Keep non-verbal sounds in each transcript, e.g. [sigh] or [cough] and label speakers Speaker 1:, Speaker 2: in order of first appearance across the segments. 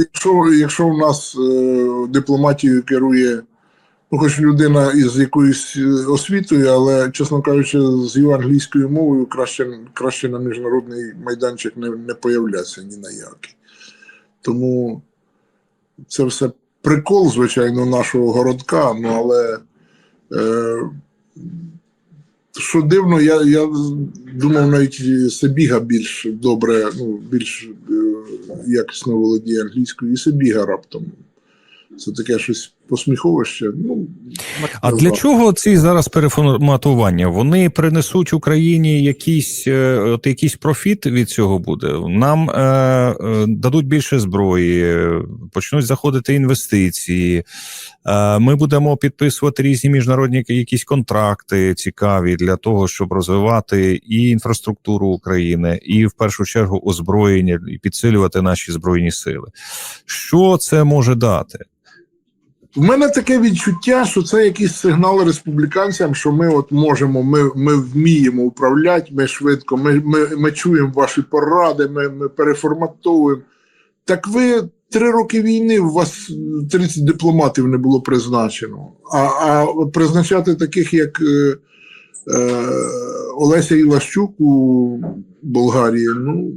Speaker 1: якщо, якщо у нас е, дипломатією керує, ну, хоч людина із якоюсь е, освітою, але, чесно кажучи, з його англійською мовою краще, краще на міжнародний майданчик не, не появляться ні на який. Тому це все прикол, звичайно, нашого городка, ну але. Е, що дивно, я, я думав, навіть Сабіга більш добре, ну, більш е, якісно володіє англійською, і собі раптом. Це таке щось посміховище. Ну,
Speaker 2: А для чого ці зараз переформатування? Вони принесуть Україні якийсь, е, от якийсь профіт від цього буде. Нам е, е, дадуть більше зброї, почнуть заходити інвестиції. Е, ми будемо підписувати різні міжнародні якісь контракти цікаві для того, щоб розвивати і інфраструктуру України, і в першу чергу озброєння, і підсилювати наші збройні сили. Що це може дати?
Speaker 1: У мене таке відчуття, що це якийсь сигнал республіканцям, що ми от можемо, ми, ми вміємо управляти, ми швидко, ми, ми, ми чуємо ваші поради, ми, ми переформатовуємо. Так ви три роки війни, у вас 30 дипломатів не було призначено. А, а призначати таких, як е, е, Олеся Ілащук у Болгарії, ну.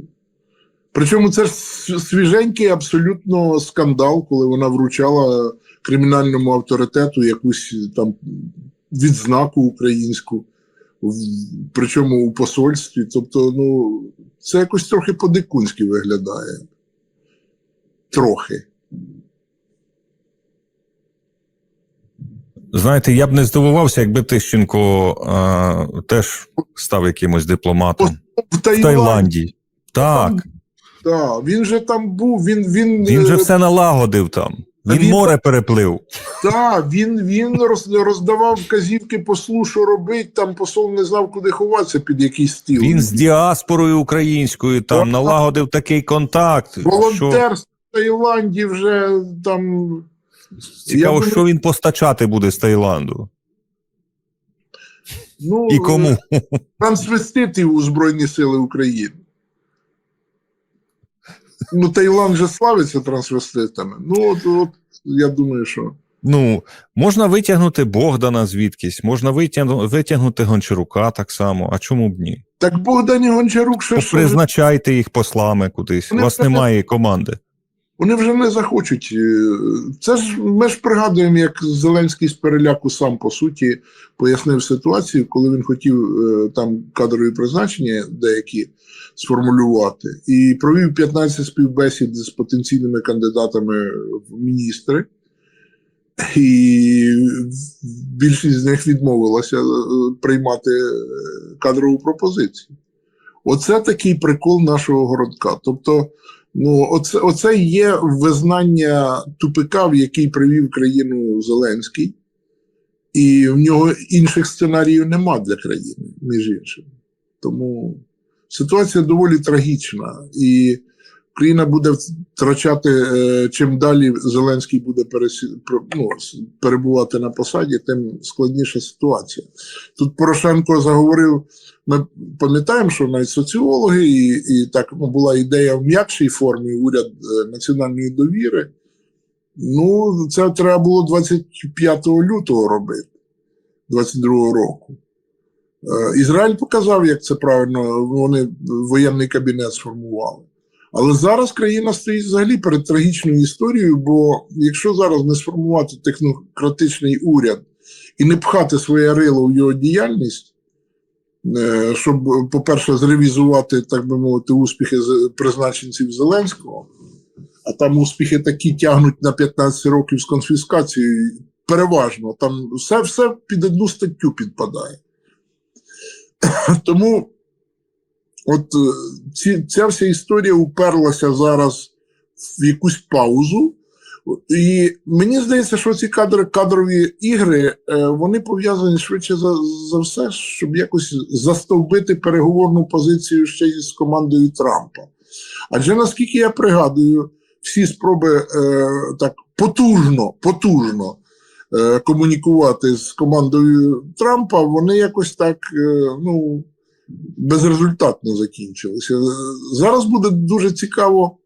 Speaker 1: Причому це ж свіженький абсолютно скандал, коли вона вручала кримінальному авторитету якусь там відзнаку українську, причому у посольстві. Тобто, ну, це якось трохи по-дикунськи виглядає. Трохи.
Speaker 2: Знаєте, я б не здивувався, якби Тищенко е, теж став якимось дипломатом
Speaker 1: В
Speaker 2: в
Speaker 1: Таїланді.
Speaker 2: Таїланді. Так,
Speaker 1: він же там був, він, він,
Speaker 2: він же
Speaker 1: е,
Speaker 2: все налагодив там. Він
Speaker 1: він-
Speaker 2: море переплив.
Speaker 1: Да, він, він роздавав вказівки послу, що робить, там посол не знав, куди ховатися під якийсь стіл.
Speaker 2: Він з діаспорою українською там
Speaker 1: Так.
Speaker 2: налагодив такий контакт. Що,
Speaker 1: Волонтерство в Таїланді вже там.
Speaker 2: цікаво,
Speaker 1: Я
Speaker 2: що він постачати буде з Таїланду.
Speaker 1: Ну,
Speaker 2: І кому?
Speaker 1: Трансвеститів у Збройні Сили України. Ну, Таїланд же славиться трансвеститами. Ну, от, от я думаю, що.
Speaker 2: Ну, можна витягнути Богдана звідкись, можна витягнути, витягнути Гончарука так само. А чому б ні?
Speaker 1: Так Богдан і Гончарук ще що
Speaker 2: Призначайте їх послами кудись. У вас немає команди.
Speaker 1: Вони вже не захочуть. е, Це ж ми ж пригадуємо, як Зеленський з переляку сам по суті пояснив ситуацію, коли він хотів е, там кадрові призначення деякі сформулювати, і провів 15 співбесід з потенційними кандидатами в міністри. І більшість з них відмовилася е, приймати кадрову пропозицію. Оце такий прикол нашого городка. Тобто, Ну, оце, оце є визнання тупика, в який привів країну Зеленський, і в нього інших сценаріїв нема для країни, між іншим. Тому ситуація доволі трагічна, і Україна буде втрачати е, чим далі Зеленський буде ну, перебувати на посаді, тим складніша ситуація. Тут Порошенко заговорив. Ми пам'ятаємо, що навіть соціологи, і, і так ну, була ідея в м'якшій формі уряд е, національної довіри. Ну, це треба було 25 лютого робити, 22 року. Е, Ізраїль показав, як це правильно, вони воєнний кабінет сформували. Але зараз країна стоїть взагалі перед трагічною історією, бо якщо зараз не сформувати технократичний уряд і не пхати своє рило в його діяльність, е, щоб, по-перше, зревізувати, так би мовити, успіхи призначенців Зеленського, а там успіхи такі тягнуть на 15 років з конфіскацією. Переважно, там все, все під одну статтю підпадає. [coughs] Тому от е, ці, ця вся історія уперлася зараз в якусь паузу. І мені здається, що ці кадри, кадрові ігри е, вони пов'язані швидше за, за все, щоб якось застовбити переговорну позицію ще з командою Трампа. Адже наскільки я пригадую, всі спроби е, так потужно, потужно е, комунікувати з командою Трампа, вони якось так, ну, безрезультатно закінчилися. Зараз буде дуже цікаво.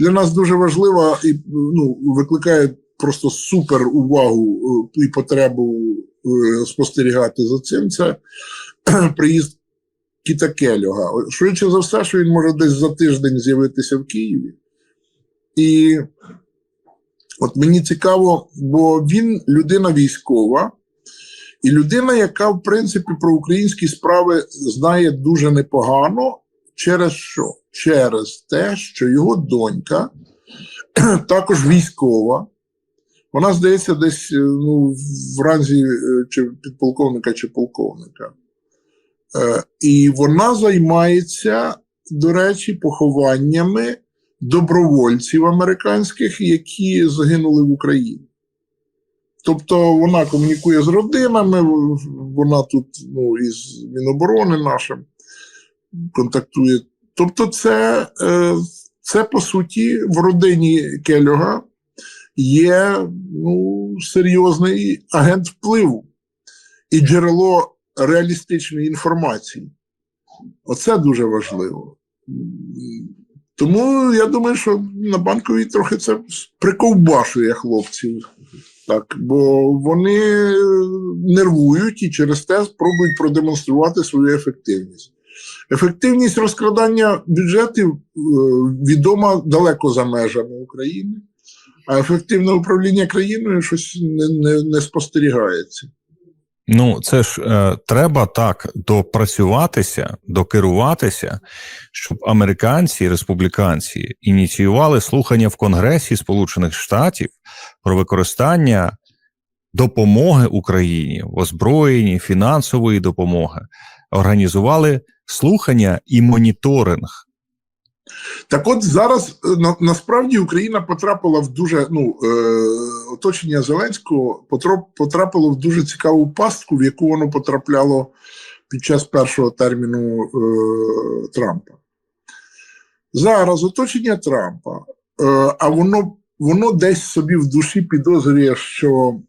Speaker 1: Для нас дуже важливо і ну, викликає просто супер увагу е, і потребу е, спостерігати за цим. Це [clears throat] приїзд Кіта Келюга. Швидше за все, що він може десь за тиждень з'явитися в Києві. І от мені цікаво, бо він людина військова, і людина, яка, в принципі, про українські справи знає дуже непогано. Через що? Через те, що його донька [clears throat] також військова. Вона, здається, десь е, ну, в ранзі е, чи підполковника чи полковника. Е, І вона займається, до речі, похованнями добровольців американських, які загинули в Україні. Тобто вона комунікує з родинами, вона тут ну, із Міноборони нашим контактує. Тобто, це, е, це по суті в родині Кельога є ну, серйозний агент впливу і джерело реалістичної інформації. Оце дуже важливо. Тому я думаю, що на банковій трохи це приковбашує хлопців. Так, бо вони нервують і через те спробують продемонструвати свою ефективність. Ефективність розкрадання бюджетів е, відома далеко за межами України, а ефективне управління країною щось не, не, не спостерігається.
Speaker 2: Ну, це ж е, треба так допрацюватися, докеруватися, щоб американці, республіканці ініціювали слухання в Конгресі Сполучених Штатів про використання допомоги Україні в озброєнні, фінансової допомоги, організували слухання і моніторинг.
Speaker 1: Так от зараз е, на, насправді Україна потрапила в дуже ну е, оточення Зеленського потрапило в дуже цікаву пастку, в яку воно потрапляло під час першого терміну е, Трампа. Зараз оточення Трампа, е, а воно, воно десь собі в душі підозрює, що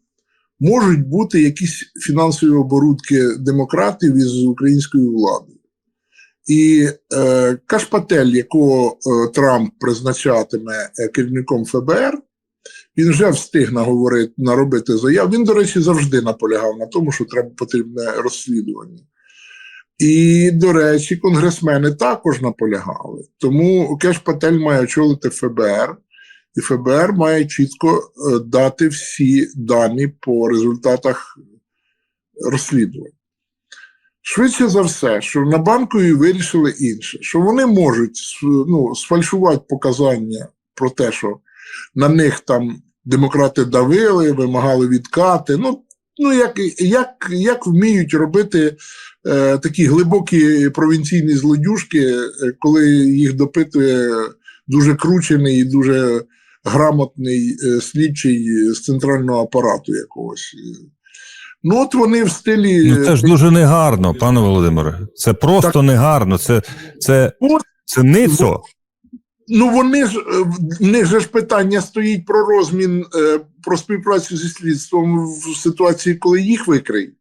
Speaker 1: можуть бути якісь фінансові оборудки демократів із українською владою. І е, Кашпатель, якого е, Трамп призначатиме е, керівником ФБР, він вже встиг наговорити, наробити заяв. Він, до речі, завжди наполягав на тому, що треба потрібне розслідування. І, до речі, конгресмени також наполягали. Тому Кеш Патель має очолити ФБР, і ФБР має чітко е, дати всі дані по результатах розслідувань. Швидше за все, що на банкові вирішили інше, що вони можуть ну, сфальшувати показання про те, що на них там демократи давили, вимагали відкати. Ну, ну як, як, як вміють робити е, такі глибокі провінційні злодюжки, е, коли їх допитує дуже кручений і дуже грамотний е, слідчий з центрального апарату якогось. Ну, от вони в стилі.
Speaker 2: Ну це ж дуже негарно, пане Володимире. Це просто
Speaker 1: Так.
Speaker 2: негарно. Це, це,
Speaker 1: От,
Speaker 2: це ницо.
Speaker 1: Ну, вони ж е, в них же ж питання стоїть про розмін, е, про співпрацю зі слідством в ситуації, коли їх викриють.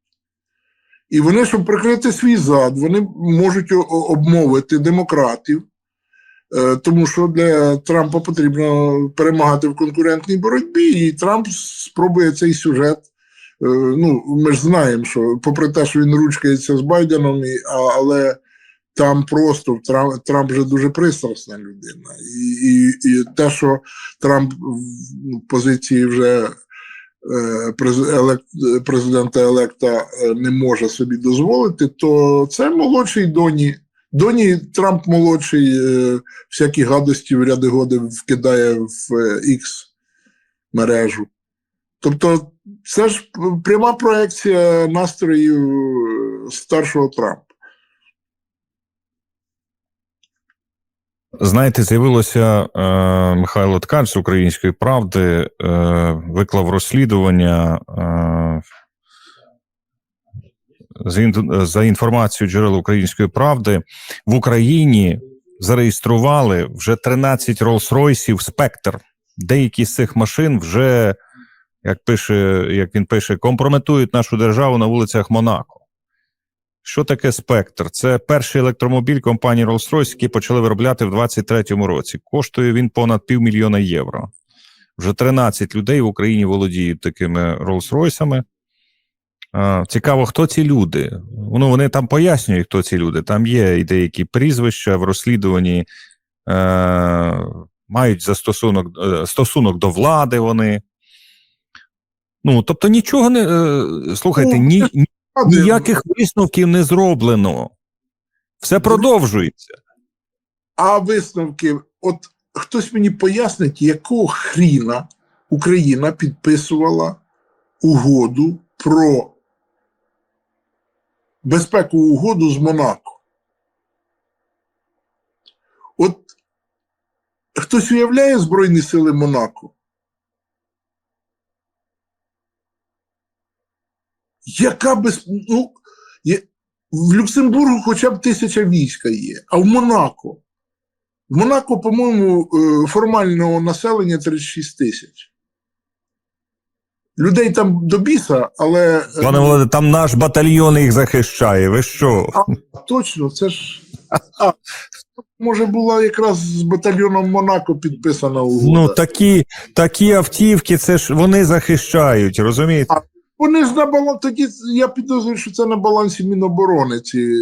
Speaker 1: І вони, щоб прикрити свій зад, вони можуть обмовити демократів, е, тому що для Трампа потрібно перемагати в конкурентній боротьбі, і Трамп спробує цей сюжет. Е, Ну, ми ж знаємо, що попри те, що він ручкається з Байденом, але там просто Трамп, Трамп вже дуже пристрасна людина. І, і, і те, що Трамп в ну, позиції вже е, президента електа е, не може собі дозволити, то це молодший доні. Доні Трамп молодший всякі гадості в ряди годи вкидає в X мережу. Тобто, це ж пряма проекція настроїв е, старшого Трампа.
Speaker 2: Знаєте, з'явилося е, Михайло Ткач з української правди, е, виклав розслідування. Е, за, інформацією джерел української правди, в Україні зареєстрували вже 13 Rolls-Royceів Спектр. Деякі з цих машин вже, як пише, як він пише, компрометують нашу державу на вулицях Монако. Що таке спектр? Це перший електромобіль компанії Rolls-Royce, який почали виробляти в 2023 році. Коштує він понад півмільйона євро. Вже 13 людей в Україні володіють такими Rolls-Royce'ами. Цікаво, хто ці люди. Ну, вони там пояснюють, хто ці люди. Там є і деякі прізвища в розслідуванні, е, мають застосунок е, стосунок до влади вони. Ну, тобто нічого не. Е, слухайте,
Speaker 1: Ну,
Speaker 2: ні, ні, ніяких висновків не зроблено. Все продовжується.
Speaker 1: А висновки, от хтось мені пояснить, якого хріна Україна підписувала угоду про безпекову угоду з Монако. От хтось уявляє Збройні сили Монако? Яка без. Ну, є... В Люксембургу хоча б тисяча війська є, а в Монако. В Монако, по-моєму, е, формального населення 36 тисяч. Людей там до біса, але е,
Speaker 2: Пане Володе, там наш батальйон їх захищає. Ви що?
Speaker 1: точно, це ж. А, може, була якраз з батальйоном Монако підписана угода.
Speaker 2: Ну такі, такі автівки, це ж вони захищають, розумієте?
Speaker 1: Вони ж на балансі, тоді я підозрюю, що це на балансі Міноборони. Ці...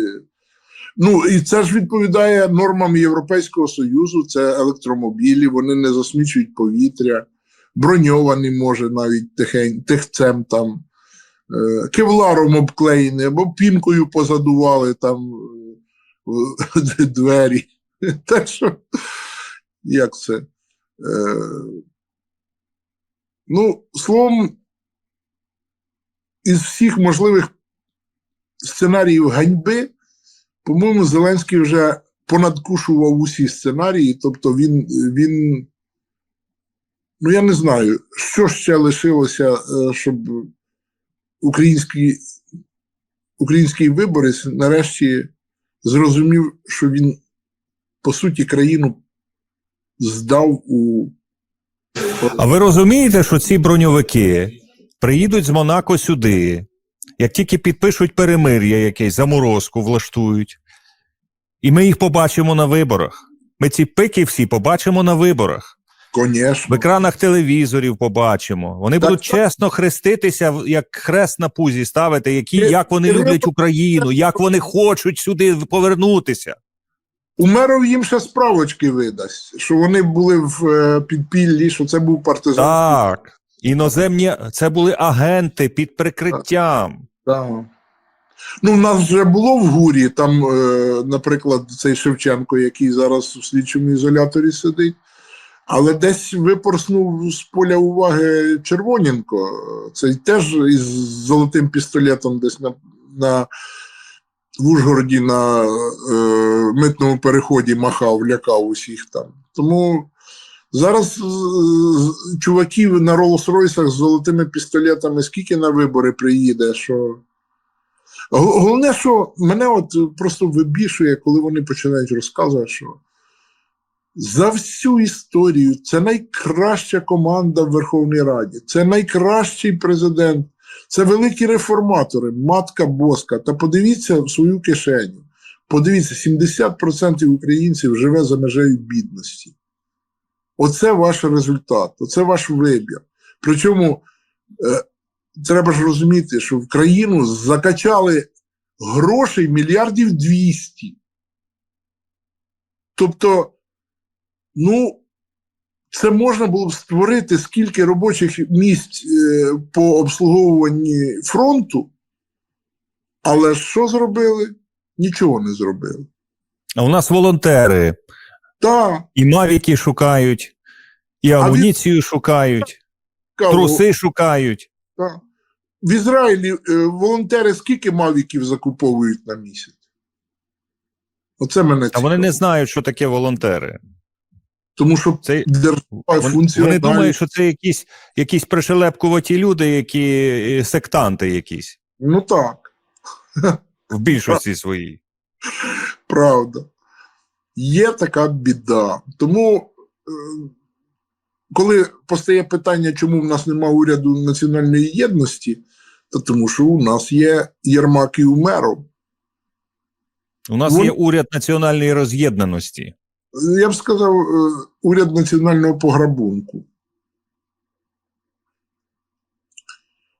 Speaker 1: Ну і це ж відповідає нормам Європейського Союзу, це електромобілі, вони не засмічують повітря, броньовані може навіть тихень, тихцем там, е, кевларом обклеєні, або пінкою позадували там е, [laughs] двері. Так що, як це? Е, ну, словом, із всіх можливих сценаріїв ганьби, по-моєму, Зеленський вже понадкушував усі сценарії, тобто він, він ну я не знаю, що ще лишилося, е, щоб український, український виборець нарешті зрозумів, що він, по суті, країну здав у
Speaker 2: А ви розумієте, що ці броньовики приїдуть з Монако сюди, як тільки підпишуть перемир'я якесь, заморозку влаштують, і ми їх побачимо на виборах. Ми ці пики всі побачимо на виборах. В екранах телевізорів побачимо. Вони
Speaker 1: Так,
Speaker 2: будуть
Speaker 1: так.
Speaker 2: чесно хреститися, як хрест на пузі ставити, які, як вони люблять Україну, як вони хочуть сюди повернутися.
Speaker 1: Умеров їм ще справочки видасть, що вони були в е, підпіллі, що це був партизан.
Speaker 2: Так. Іноземні це були агенти під прикриттям.
Speaker 1: Так. Ну, в нас вже було в гурі, там, е, наприклад, цей Шевченко, який зараз у слідчому ізоляторі сидить, але десь випорснув з поля уваги Червоненко. Цей теж із золотим пістолетом десь на, на в Ужгороді на е, митному переході махав, лякав усіх там. Тому зараз е, чуваків на Роллс-Ройсах з золотими пістолетами скільки на вибори приїде, що. Головне, що мене от просто вибішує, коли вони починають розказувати, що за всю історію це найкраща команда в Верховній Раді, це найкращий президент, це великі реформатори, матка Боска. Та подивіться в свою кишеню. Подивіться, 70% українців живе за межею бідності. Оце ваш результат, оце ваш вибір. Причому е, треба ж розуміти, що в країну закачали грошей мільярдів 200. Тобто, ну, це можна було б створити скільки робочих місць е, по обслуговуванні фронту, але що зробили? Нічого не зробили.
Speaker 2: А у нас волонтери
Speaker 1: Так,
Speaker 2: і мавіки шукають, і амуніцію шукають, труси шукають.
Speaker 1: Так. В Ізраїлі е, волонтери скільки мавіків закуповують на місяць? Оце мене
Speaker 2: А вони не знають, що таке волонтери.
Speaker 1: Тому що
Speaker 2: Це
Speaker 1: держава функціонує.
Speaker 2: вони думають, що це якісь, якісь пришелепкуваті люди, які е, сектанти якісь
Speaker 1: Ну так,
Speaker 2: в більшості своїй.
Speaker 1: правда. Є така біда. Тому, е, коли постає питання, чому в нас немає уряду національної єдності, то тому що у нас є Єрмак і Умеров.
Speaker 2: У нас
Speaker 1: Вон-
Speaker 2: є уряд національної роз'єднаності.
Speaker 1: Я б сказав, е, уряд національного пограбунку.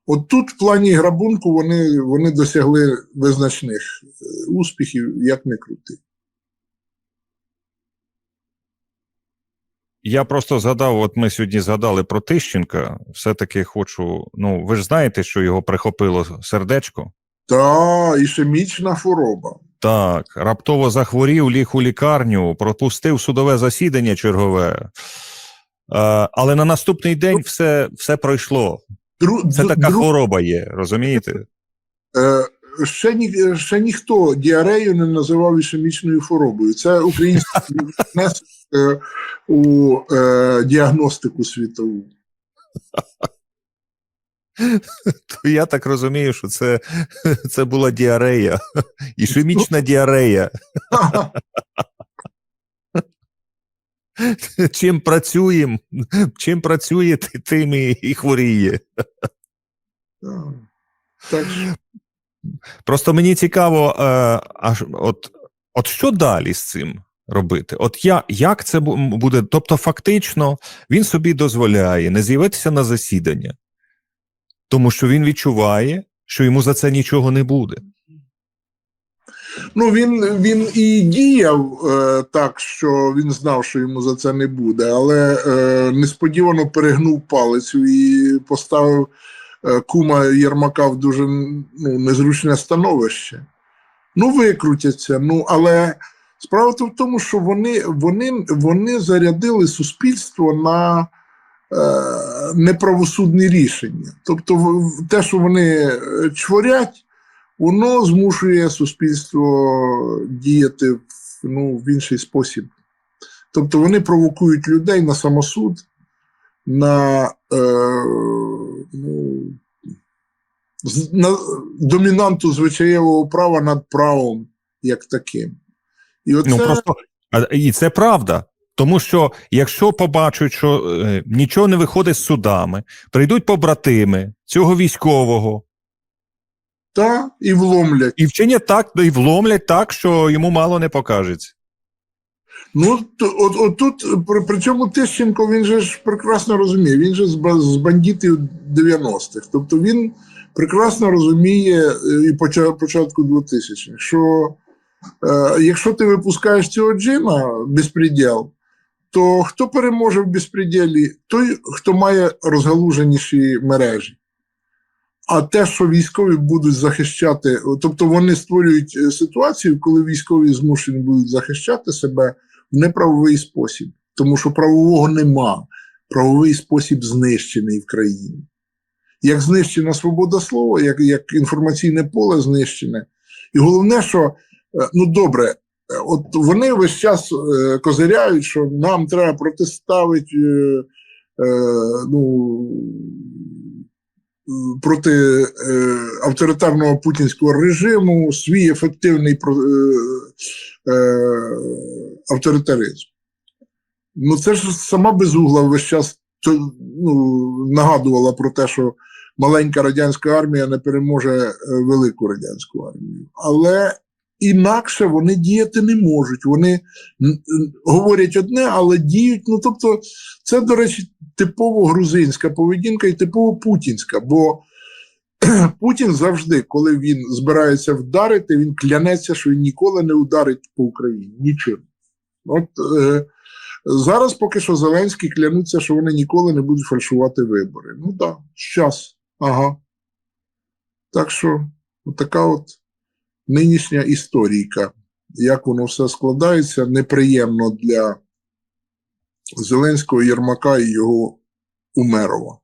Speaker 1: От тут в плані грабунку вони, вони досягли визначних е, успіхів, як не крути.
Speaker 2: Я просто згадав, от ми сьогодні згадали про Тищенка. Все-таки хочу. Ну, ви ж знаєте, що його прихопило сердечко.
Speaker 1: Та ішемічна хвороба.
Speaker 2: Так, раптово захворів, ліг у лікарню, пропустив судове засідання чергове. Е, але на наступний день все, все пройшло. Це така хвороба є, розумієте?
Speaker 1: Е, ще, ні, ще ніхто діарею не називав ішемічною хворобою. Це український [laughs] внесок е, у е, діагностику світову.
Speaker 2: То я так розумію, що це, це була діарея, ішемічна діарея. [laughs] Чим працюємо, чим працює, тим і, хворіє.
Speaker 1: Так
Speaker 2: Просто мені цікаво, е, аж от, от що далі з цим робити? От я, як це буде? Тобто, фактично, він собі дозволяє не з'явитися на засідання, тому що він відчуває, що йому за це нічого не буде.
Speaker 1: Ну, він, він і діяв е, так, що він знав, що йому за це не буде, але е, несподівано перегнув палицю і поставив кума Єрмака в дуже ну, незручне становище. Ну, викрутяться. Ну, але справа то в тому, що вони, вони, вони зарядили суспільство на е, неправосудні рішення. Тобто, те, що вони е, чворять, воно змушує суспільство діяти ну, в інший спосіб. Тобто вони провокують людей на самосуд, на, е, ну, на домінанту звичаєвого права над правом як таким. І оце,
Speaker 2: Ну просто і це правда. Тому що якщо побачать, що е, нічого не виходить з судами, прийдуть побратими цього військового
Speaker 1: та, і вломлять.
Speaker 2: і вчинять так, і вломлять так, що йому мало не покажеться.
Speaker 1: Ну, от, от тут, при, причому Тищенко, він же ж прекрасно розуміє, він же з, з бандитів 90-х. Тобто він прекрасно розуміє е, і початку 2000-х, що е, якщо ти випускаєш цього джина безпреділ, то хто переможе в безпреділі? Той, хто має розгалуженіші мережі. А те, що військові будуть захищати, тобто вони створюють е, ситуацію, коли військові змушені будуть захищати себе неправовий спосіб, тому що правового нема. Правовий спосіб знищений в країні. Як знищена свобода слова, як, як інформаційне поле знищене. І головне, що е, ну добре, е, от вони весь час е, козиряють, що нам треба протиставити ну, проти авторитарного путінського режиму свій ефективний авторитаризм. Ну, це ж сама безугла весь час ну, нагадувала про те, що маленька радянська армія не переможе е, велику радянську армію. Але інакше вони діяти не можуть. Вони говорять одне, але діють. Ну, тобто, це, до речі, типово грузинська поведінка і типово путінська. Бо [clears throat] Путін завжди, коли він збирається вдарити, він клянеться, що він ніколи не ударить по Україні. Нічим. От е, зараз поки що Зеленський клянуться, що вони ніколи не будуть фальшувати вибори. Ну так, щас. Ага. Так що, така от нинішня історійка. Як воно все складається, неприємно для Зеленського Єрмака і його Умерова.